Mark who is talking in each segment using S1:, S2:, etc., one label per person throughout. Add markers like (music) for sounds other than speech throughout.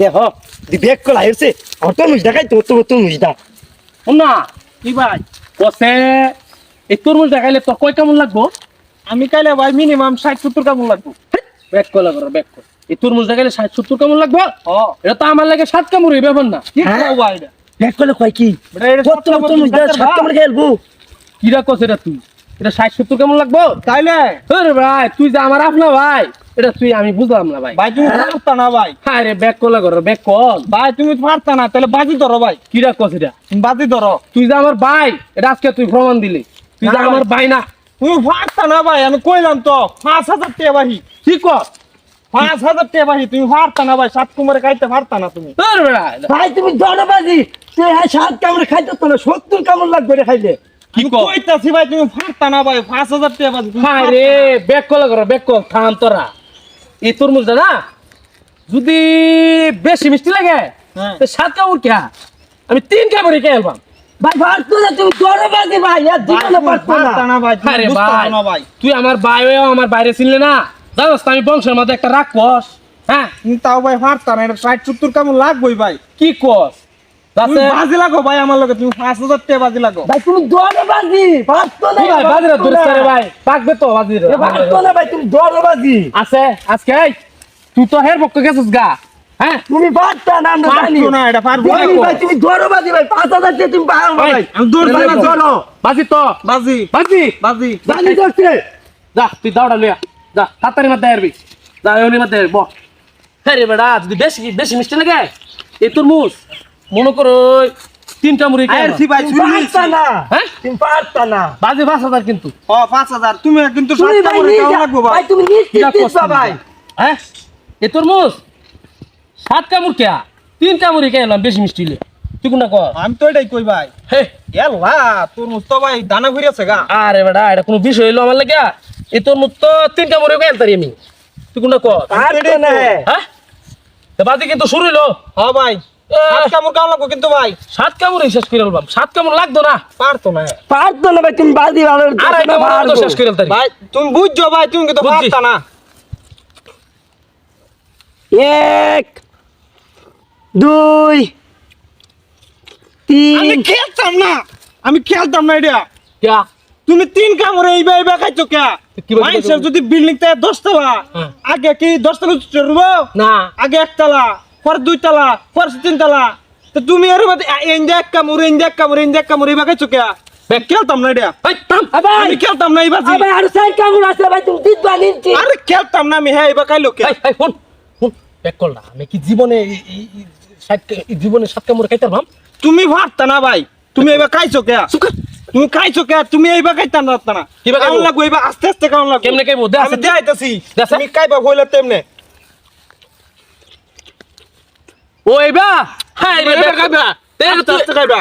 S1: দেখ দি কলা হেরছে আমার তরমুজ দেখাই তো তোর তরমুজ দা।
S2: না কি ভাই? কসে এই তরমুজ দেখাইলে কয় কেমন লাগবো?
S3: আমি কাইলে ভাই মিনিমাম ষাট সত্তর কেমন লাগবো?
S2: ব্যাক কলা করো ব্যাক কর এই দেখাইলে ষাট সত্তর কেমন লাগবো? এটা তো আমার লাগে সাত কামড় এই ব্যাপার না
S3: কি
S1: হ্যাঁ?
S3: এটা?
S1: কয় কি?
S3: বেটা, এটা
S1: তোর
S3: সত্তর
S1: দা সাত কামড় খেলব?
S2: কিরা কস এটা তুই? এটা ষাট সত্তর কেমন লাগবো?
S3: তাইলে?
S2: ভাই তুই যে আমার আপনা ভাই। এটা তুই আমি বুঝলাম না ভাই।
S3: ভাই তুমি পারতা না ভাই?
S2: হ্যাঁ রে ব্যাক কলা করো ব্যাক কল।
S3: ভাই তুমি পারতা না তাহলে বাজি ধরো ভাই।
S2: কিরা কস এটা?
S3: বাজি ধরো।
S2: তুই যে আমার ভাই এটা আজকে তুই প্রমাণ দিলি। তুই যে আমার ভাই। না।
S3: তুমি পারতা না ভাই আমি কইলাম তো পাঁচ হাজার টাকা বাহি।
S2: কি কর
S3: পাঁচ হাজার টাকা বাহি তুমি পারতা না ভাই সাত কুমারে খাইতে পারতা না তুমি।
S1: ভাই তুমি তুই হ্যাঁ সাত কামড় খাইতে তো না সত্তর কামড় লাগবে রে খাইলে।
S2: কি
S3: কইতাছি ভাই তুমি পারতা না ভাই পাঁচ হাজার টাকা
S2: হায়
S3: পারতা
S2: রে। ব্যাক কল করো ব্যাক কল থাম তোরা। এই তরমুজটা না যদি বেশি মিষ্টি লাগে
S3: সাতটা
S2: ওর সাত কামড় কে আমি তিন কামড় কে আলবাম
S1: ভাই পারতো না তুমি দরবাজি ভাই আর
S3: ভাই,
S1: জীবনে পারতো না।
S3: ভাই
S2: আরে ভাই। তুই আমার ভাই হয়েও আমার বাইরে ছিলি না। জানোস আমি বংশের মধ্যে একটা রাগ কস হ্যাঁ
S3: তাও ভাই পারতা না এটা ষাট সত্তর কেমন লাগবো ভাই।
S2: কি কস?
S3: বাজি লাগো ভাই আমার লগে তুমি পাঁচ হাজার টাকা বাজি লাগো।
S1: ভাই তুমি না
S2: কি ভাই বাজিরা ভাই পাকবে তো বাজিরা
S1: এ পারতো না ভাই তুমি দরবাজি
S2: আছে আজকে তুই তো হের পক্ষ গেছিস গা হ্যাঁ?
S1: তুমি পারতা না জানি।
S3: না এটা পারব না
S1: ভাই তুমি দরবাজি ভাই পাঁচ হাজার তুমি
S2: ভাই,
S3: আমি।
S2: বাজি। তো।
S3: বাজি।
S2: বাজি?
S3: বাজি।
S2: যা তুই দাওড়া যা বহ হ্যাঁ রে বেড়া যদি বেশি বেশি মিষ্টি লাগে এই তরমুজ মনে করো তিনটা মুড়ি
S3: আইছি ভাই
S1: পারতা না।
S2: হ্যাঁ?
S1: তুমি পারতা না।
S2: বাজে পাঁচ হাজার কিন্তু।
S3: ও পাঁচ হাজার। তুমি কিন্তু সাতটা করে কেমন লাগবো
S1: ভাই।
S3: ভাই
S1: তুমি নিশ্চিত ভাই
S2: হ্যাঁ? এ তরমুজ? সাতটা কামড় খেয়া। তিনটা মুড়ি এলাম বেশি মিষ্টি হলে তুই কোনটা কর?
S3: আমি তো এটাই কই ভাই।
S2: হে।
S3: এলা তোর তো ভাই দানা ঘুরিয়েছে গা।
S2: আরে বেড়া এটা কোনো বিষয় হইল আমার লাগে এ তরমুজ তো তিনটা মুড়ি খেয়ে তারি আমি। তুই কোনটা কর?
S1: পারতো না
S2: হ্যাঁ? তো বাজি কিন্তু শুরু হইল।
S3: হ্যাঁ ভাই। সাত কামড় কেমন লাগবো কিন্তু ভাই।
S2: সাত কামড়ে শেষ করে এলাম সাত কামড় লাগতো না?
S3: পারতো না।
S1: পারতো না ভাই তুমি ভালো
S2: আড়াই কামড় তো শেষ করে তারি
S3: ভাই তুমি বুঝছ ভাই তুমি কিন্তু পারতা না।
S1: এক দুই
S3: আমি খেলতাম না। আমি খেলতাম না এটা।
S2: ক্যা?
S3: তুমি তিন কামড়ে এইবা এইবা খাইছো কে? মানুষের যদি বিল্ডিং তে দশতলা
S2: হ্যাঁ।
S3: আগে কি দশতলা চড়বো
S2: না।
S3: আগে একতলা। পর দুইতলা পর তিনতলা। তো তুমি এর মধ্যে এনজা এক কামড় এনজা এক কামড় এনজা এক কামড় এইবা খাইছো কে
S2: ব্যাগ
S3: খেলতাম না এটা। আমি খেলতাম না এইবার
S1: আর সাইড কামড় আছে ভাই তুমি নিচ্ছি
S3: আরে খেলতাম না আমি হ্যাঁ এইবা খাইলো কে?
S2: এই এই ফোন ফোন ব্যাক কল না আমি কি জীবনে জীবনে সাত কামড়ে খাইতে পারবাম
S3: তুমি ভাবতা না ভাই তুমি এইবা খাইছো কে? তুমি খাইছো কে? তুমি এইবা খাইতাম না না
S2: কিবা?
S3: কেমন লাগবো এইবা আস্তে আস্তে কেমন লাগবো।
S2: কেমনে খাইবো? দে
S3: আমি। দেখাইতেছি। তুমি খাইবা কইলে তেমনে।
S2: ও বা! হাই রে
S3: খাইবা।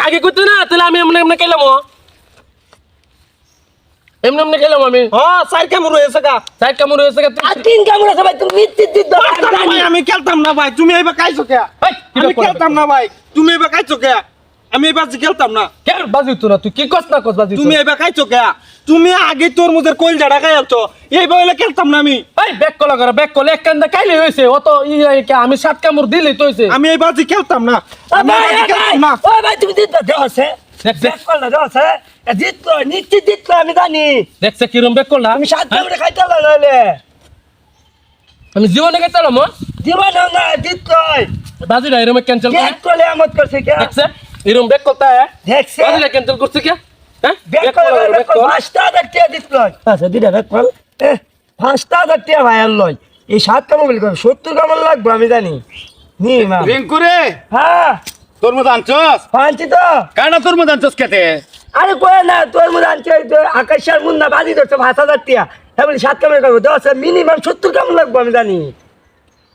S2: আগে কইতে না তাহলে আমি এমনি এমনি খাইলাম ও। এমনি এমনি খাইলাম আমি।
S3: ও সাইড কামড় হয়েছে গা।
S2: সাইড কামড় হয়েছে গা
S1: আর তিন কামড় আছে ভাই তুমি নিচ্ছি দিত
S3: আমি খেলতাম না ভাই তুমি এইবা কাইছো কে? আমি খেলতাম না ভাই তুমি এইবা কাইছো কে? আমি এইবার খেলতাম না।
S2: কেন বাজি তো না? তুই কি কস না কস বাজি
S3: তুমি এইবা খাইছো কে? তুমি আগে তোর মুদের কোল জাড়া খাই আলছো এইবা হইলে খেলতাম না আমি।
S2: এই ব্যাক কল করে ব্যাক কল এক কান্দা কাইলে হইছে। অত ই কে আমি সাত কামড় দিলেই তো হইছে।
S3: আমি খেলতাম না। আমি খেলতাম না।
S1: ও ভাই তুমি দিতবা দেওয়া আছে ব্যাক আছে জিতল নিশ্চিত জিতল আমি জানি।
S2: দেখছে কিরম ব্যাক কল। না
S1: আমি সাত কামড়ে খাইতে নাহলে।
S2: আমি জীবনে খাইতাম
S1: জীবন না জিতল
S2: বাজি না এরম ক্যান্সেল করে।
S1: ব্যাক করলে আমত করছে কে?
S2: দেখছে এরম ব্যাক করতে
S1: দেখছে?
S2: বাজি ক্যান্সেল করছে কে? হ্যাঁ?
S1: ব্যাক ব্যাক পাঁচটা আচ্ছা দিদা ব্যাক পাঁচটা লয়। এই লাগবে আমি জানি। নি মা। হ্যাঁ।
S4: তোর মতো আনছস?
S1: পাঁচটি তো।
S4: কানা তোর মতো আনছস কেতে
S1: আরে কয়ে না তোর মধ্যে আনছে তো আকাশের মুন্না বাজি ধরছে পাঁচ হাজার টিয়া হ্যাঁ বলি সাত কামড় করব? দশ মিনিমাম সত্তর কামড় লাগবো আমি জানি।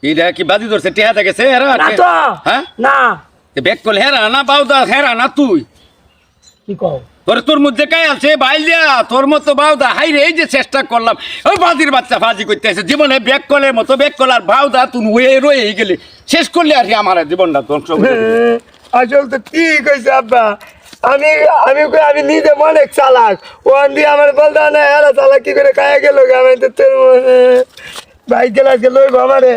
S4: ইডা কি বাজি ধরছে টেহা
S1: না তো।
S4: হ্যাঁ?
S1: না।
S4: বেক কল হেরা না বাউদা হেরা না তুই।
S1: কি কও?
S4: তোর তোর মধ্যে কাই আছে বাইল দিয়া তোর মতো বাউদা হাই রে এই যে চেষ্টা করলাম। ওই বাজির বাচ্চা ফাজি করতে আছে জীবনে ব্যাক কলের মতো ব্যাক কল আর বাউদা তুই হয়ে রয়ে গেলি। শেষ করলে আর কি আমার জীবনটা ধ্বংস। (laughs)
S1: আসল তো ঠিক হয়েছে আব্বা? আমি আমি কই আমি নিজে অনেক চালাক। ওখান দিয়ে আমার বলতে না এরা চালাক কি করে খায়া গেল আমি তো তোর বাইক গেলে আজকে লইব আমারে।